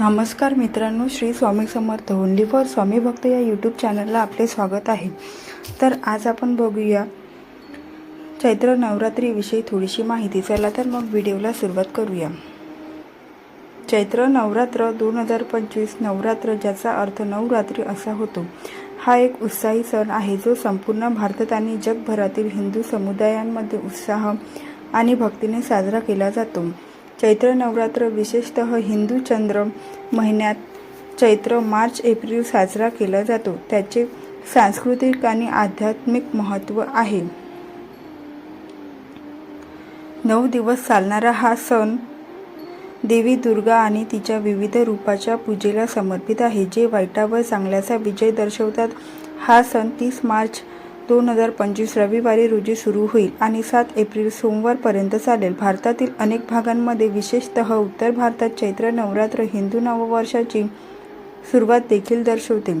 नमस्कार मित्रांनो Shri Swami Samarth only for स्वामी भक्त या यूट्यूब चॅनलला आपले स्वागत आहे. तर आज आपण बघूया चैत्र नवरात्रीविषयी थोडीशी माहिती. चला तर मग व्हिडिओला सुरुवात करूया. चैत्र नवरात्र दोन हजार पंचवीस नवरात्र ज्याचा अर्थ नवरात्री असा होतो. हा एक उत्साही सण आहे जो संपूर्ण भारतात आणि जगभरातील हिंदू समुदायांमध्ये उत्साह आणि भक्तीने साजरा केला जातो. चैत्र नवरात्र विशेषतः हिंदू चंद्र महिन्यात चैत्र मार्च एप्रिल साजरा केला जातो. त्याचे सांस्कृतिक आणि आध्यात्मिक महत्त्व आहे. नऊ दिवस चालणारा हा सण देवी दुर्गा आणि तिच्या विविध रूपाच्या पूजेला समर्पित आहे. जे वाईटावर चांगल्याचा विजय दर्शवतात हा सण तीस मार्च दोन हजार पंचवीस रविवारी रोजी सुरू होईल आणि सात एप्रिल सोमवारपर्यंत चालेल. भारतातील अनेक भागांमध्ये विशेषतः उत्तर भारतात चैत्र नवरात्र हिंदू नववर्षाची सुरुवात देखील दर्शवते.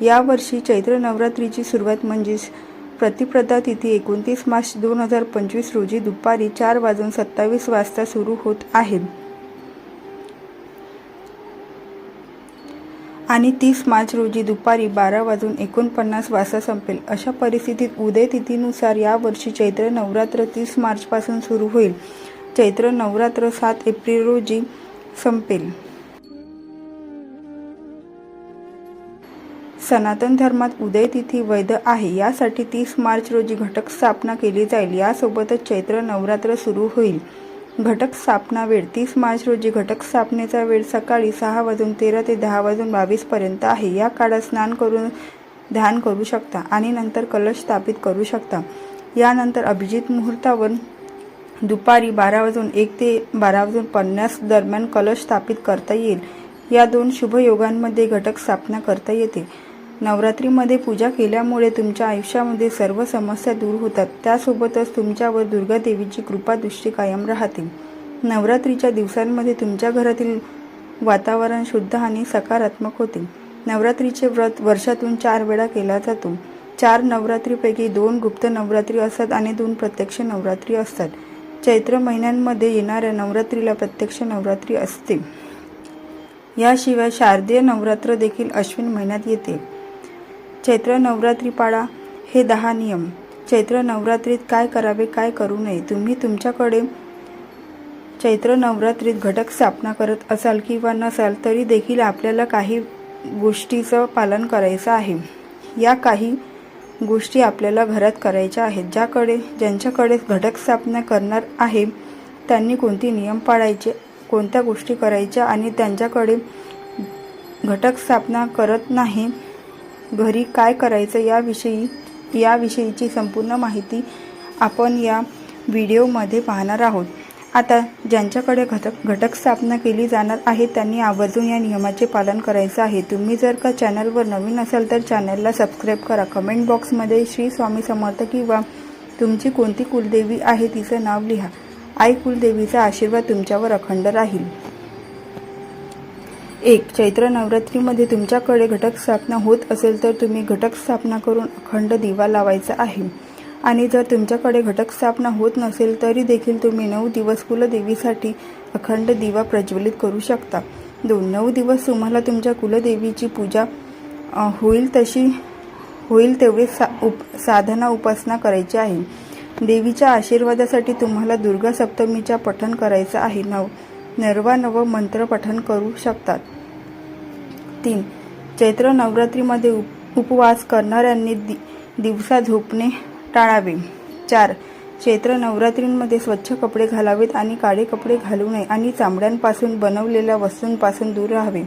यावर्षी चैत्र नवरात्रीची सुरुवात म्हणजेच प्रतिप्रदा तिथी एकोणतीस मार्च दोन हजार पंचवीस रोजी दुपारी चार वाजून सत्तावीस वाजता सुरू होत आहे. आणि तीस मार्च रोजी दुपारी बारा वाजून एकोणपन्नास वाजता संपेल. अशा परिस्थितीत उदय तिथीनुसार यावर्षी चैत्र नवरात्र तीस मार्चपासून सुरू होईल. चैत्र नवरात्र सात एप्रिल रोजी संपेल. सनातन धर्मात उदय तिथी वैध आहे. यासाठी तीस मार्च रोजी घटक स्थापना केली जाईल. यासोबतच चैत्र नवरात्र सुरू होईल. घटक स्थापना वेळ तीस मार्च रोजी घटक स्थापनेचा वेळ सकाळी सहा वाजून तेरा ते दहा वाजून बावीसपर्यंत आहे. या काळात स्नान करून ध्यान करू शकता आणि नंतर कलश स्थापित करू शकता. यानंतर अभिजित मुहूर्तावर दुपारी बारा वाजून एक ते बारा वाजून पन्नास दरम्यान कलश स्थापित करता येईल. या दोन शुभ योगांमध्ये घटक स्थापना करता येते. नवरात्रीमध्ये पूजा केल्यामुळे तुमच्या आयुष्यामध्ये सर्व समस्या दूर होतात. त्यासोबतच तुमच्यावर दुर्गा देवीची कायम राहते. नवरात्रीच्या दिवसांमध्ये तुमच्या घरातील वातावरण शुद्ध आणि सकारात्मक होते. नवरात्रीचे व्रत वर्षातून चार वेळा केला जातो. चार नवरात्रीपैकी दोन गुप्त नवरात्री असतात आणि दोन प्रत्यक्ष नवरात्री असतात. चैत्र महिन्यांमध्ये येणाऱ्या नवरात्रीला प्रत्यक्ष नवरात्री असते. याशिवाय शारदीय नवरात्र देखील अश्विन महिन्यात येते. चैत्र नवरात्री पाळा हे दहा नियम. चैत्र नवरात्रीत काय करावे काय करू नये तुम्ही तुमच्याकडे चैत्र नवरात्रीत घटक स्थापना करत असाल किंवा नसाल तरी देखील आपल्याला काही गोष्टीचं पालन करायचं आहे. या काही गोष्टी आपल्याला घरात करायच्या आहेत ज्याकडे ज्यांच्याकडे घटक स्थापना करणार आहे त्यांनी कोणते नियम पाळायचे कोणत्या गोष्टी करायच्या आणि त्यांच्याकडे घटक स्थापना करत नाही घरी काय करायचं याविषयी याविषयीची संपूर्ण माहिती आपण या व्हिडिओमध्ये पाहणार आहोत. आता ज्यांच्याकडे घटक घटक स्थापना केली जाणार आहे त्यांनी आवर्जून या नियमाचे पालन करायचं आहे. तुम्ही जर का चॅनलवर नवीन असाल तर चॅनलला सबस्क्राईब करा. कमेंट बॉक्समध्ये श्री स्वामी समर्थ किंवा तुमची कोणती कुलदेवी आहे तिचं नाव लिहा. आई कुलदेवीचा आशीर्वाद तुमच्यावर अखंड राहील. एक चैत्र नवरात्रीमध्ये तुमच्याकडे घटक स्थापना होत असेल तर तुम्ही घटक स्थापना करून अखंड दिवा लावायचा आहे. आणि जर तुमच्याकडे घटक स्थापना होत नसेल तरी देखील तुम्ही नऊ दिवस कुलदेवीसाठी अखंड दिवा प्रज्वलित करू शकता. दोन नऊ दिवस तुम्हाला तुमच्या कुलदेवीची पूजा होईल तशी होईल तेवढी सा उप साधना उपासना करायची आहे. देवीच्या आशीर्वादासाठी तुम्हाला दुर्गा सप्तमीच्या पठण करायचं आहे. नव नरवा नव मंत्र पठण करू शकतात. तीन. चैत्र नवरात्रीमध्ये उप उपवास करणाऱ्यांनी दि दिवसा झोपणे टाळावे. चार. चैत्र नवरात्रींमध्ये स्वच्छ कपडे घालावेत आणि काळे कपडे घालू नये आणि चामड्यांपासून बनवलेल्या वस्तूंपासून दूर राहावे.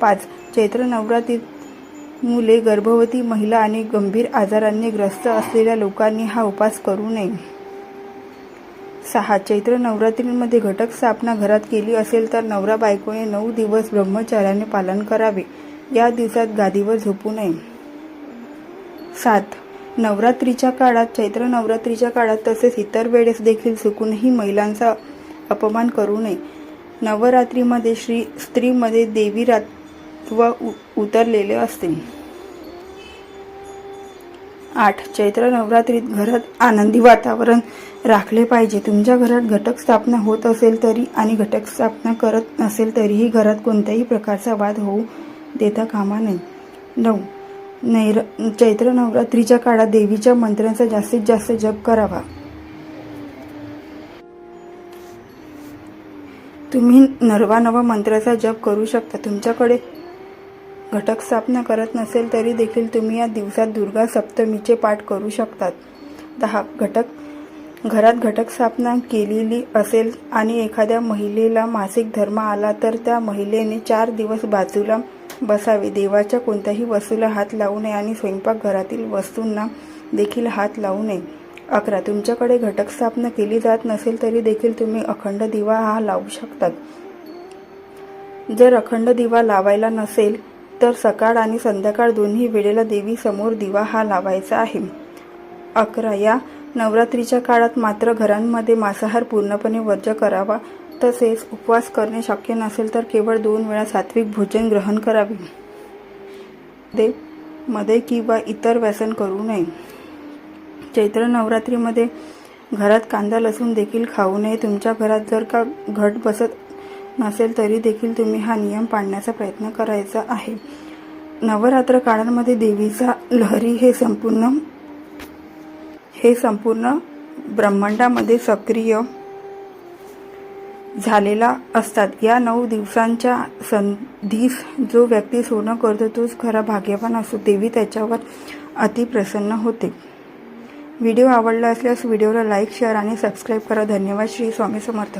पाच. चैत्र नवरात्रीत मुले गर्भवती महिला आणि गंभीर आजारांनी ग्रस्त असलेल्या लोकांनी हा उपास करू नये. सहा. चैत्र नवरात्रींमध्ये घटक स्थापना घरात केली असेल तर नवरा बायकोने नऊ दिवस ब्रह्मचार्याने पालन करावे. या दिवसात गादीवर झोपू नये. सात. नवरात्रीच्या काळात चैत्र नवरात्रीच्या काळात तसेच इतर वेळेस देखील चुकूनही महिलांचा अपमान करू नये. नवरात्रीमध्ये श्री स्त्रीमध्ये देवी रात्व उ- उतरलेले असते. आठ. चैत्र नवरात्रीत घरात आनंदी वातावरण राखले पाहिजे. तुमच्या घरात घटक स्थापना होत असेल तरी आणि घटक स्थापना करत नसेल तरीही घरात कोणत्याही प्रकारचा वाद होऊ देता कामा नये. नऊ. नैर चैत्र नवरात्रीच्या काळात देवीच्या मंत्रांचा जास्तीत जास्त जप करावा. तुम्ही नरवा नवा मंत्राचा जप करू शकता. तुमच्याकडे घटक स्थापना करत नसेल तरी देखील तुम्ही या दिवसात दुर्गा सप्तमीचे पाठ करू शकतात. दहा घटक. घरात घटक स्थापना केलेली असेल आणि एखाद्या महिलेला मासिक धर्म आला तर त्या महिलेने चार दिवस बाजूला बसावे. देवाच्या कोणत्याही वस्तूला हात लावू नये आणि स्वयंपाकघरातील वस्तूंना देखील हात लावू नये. अकरा तुमच्याकडे घटक स्थापना केली जात नसेल तरी देखील तुम्ही अखंड दिवा हा लावू शकतात. जर अखंड दिवा लावायला नसेल तर सकाळ आणि संध्याकाळ दोन्ही वेळेला देवी समोर दिवा हा लावायचा आहे. अकरा या नवरात्रीच्या काळात मात्र घरांमध्ये मांसाहार पूर्णपणे वर्ज करावा तसेच उपवास करणे शक्य नसेल तर केवळ दोन वेळा सात्विक भोजन ग्रहण करावे. दे मध्ये किंवा इतर व्यसन करू नये. चैत्र नवरात्रीमध्ये घरात कांदा लसूण देखील खाऊ नये. तुमच्या घरात जर का घट बसत नसेल तरी देखील तुम्ही हा नियम पाळण्याचा प्रयत्न करायचा आहे. नवरात्र काळांमध्ये देवीचा लहरी हे संपूर्ण हे संपूर्ण ब्रह्मांडामध्ये सक्रिय झालेला असतात. या नऊ दिवसांच्या संधीस जो व्यक्ती सोनं करतो तोच खरा भाग्यवान असतो देवी त्याच्यावर अतिप्रसन्न होते. व्हिडिओ आवडला असल्यास व्हिडिओला लाईक शेअर आणि सबस्क्राईब करा. धन्यवाद. श्री स्वामी समर्थ.